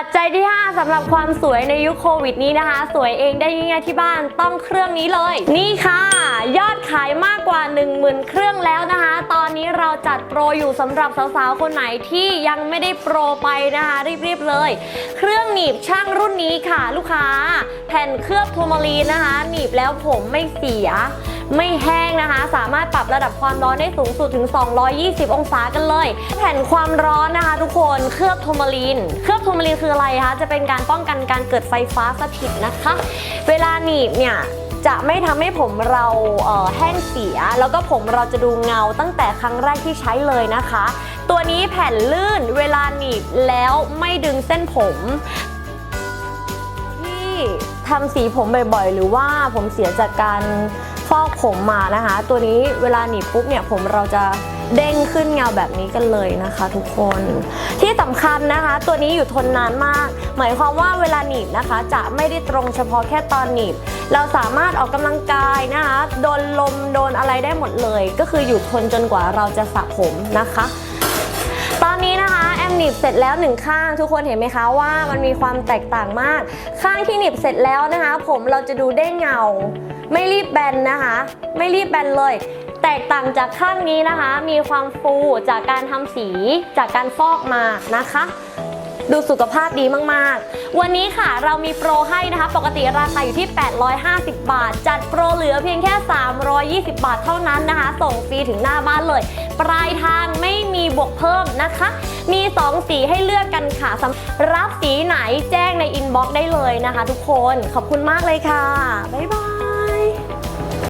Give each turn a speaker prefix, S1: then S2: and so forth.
S1: ปัจจัยที่ 5สำหรับความสวยในยุคโควิดนี้นะคะ สวยเองได้ง่ายๆที่บ้านต้องเครื่องนี้เลย นี่ค่ะ ยอดขายมากกว่า 10,000 เครื่องแล้วนะคะ ตอนนี้เราจัดโปรอยู่สำหรับสาวๆ คนไหนที่ยังไม่ได้โปรไปนะคะ รีบๆเลย เครื่องหนีบช่างรุ่นนี้ค่ะลูกค้า แผ่นเคลือบโทมาลีนนะคะ หนีบแล้วผมไม่เสียไม่แห้งนะคะ สามารถปรับระดับความร้อนได้สูงสุดถึง 220 องศากันเลย แผ่นความร้อนนะคะ ทุกคนเคลือบโทมาลีน เคลือบโทมาลีนคืออะไรคะ จะเป็นการป้องกันการเกิดไฟฟ้าสถิตนะคะ เวลาหนีบเนี่ย จะไม่ทำให้ผมเราเแห้งเสีย แล้วก็ผมเราจะดูเงาตั้งแต่ครั้งแรกที่ใช้เลยนะคะ ตัวนี้แผ่นลื่นเวลาหนีบแล้วไม่ดึงเส้นผมที่ทำสีผมบ่อยๆ หรือว่าผมเสียจากการ ฟอกผมมานะคะ ตัวนี้เวลาหนีบปุ๊บเนี่ยผมเราจะเด้งขึ้นเงาแบบนี้กันเลยนะคะ ทุกคนที่สำคัญนะคะ ตัวนี้อยู่ทนนานมาก หมายความว่าเวลาหนีบนะคะ จะไม่ได้ตรงเฉพาะแค่ตอนหนีบ เราสามารถออกกำลังกายนะคะโดนลมโดนอะไรได้หมดเลย ก็คืออยู่ทนจนกว่าเราจะสระผมนะคะ ตอนนี้นะคะแอมหนีบเสร็จแล้วหนึ่งข้างทุกคนเห็นไหมคะว่ามันมีความแตกต่างมาก ข้างที่หนีบเสร็จแล้วนะคะ ผมเราจะดูเด้งเงา ไม่รีบแบนนะคะ ไม่รีบแบนเลย แตกต่างจากข้างนี้นะคะ มีความฟูจากการทำสีจากการฟอกมานะคะ ดูสุขภาพดีมากๆ วันนี้ค่ะเรามีโปรให้นะคะ ปกติราคาอยู่ที่ 850 บาท จัดโปรเหลือเพียงแค่ 320 บาทเท่านั้นนะคะ ส่งฟรีถึงหน้าบ้านเลย ปลายทางไม่มีบวกเพิ่มนะคะ มี 2 สีให้เลือกกันค่ะสำรับสีไหนแจ้งในอินบ็อกซ์ได้เลยนะคะ ทุกคนขอบคุณมากเลยค่ะ บ๊ายบาย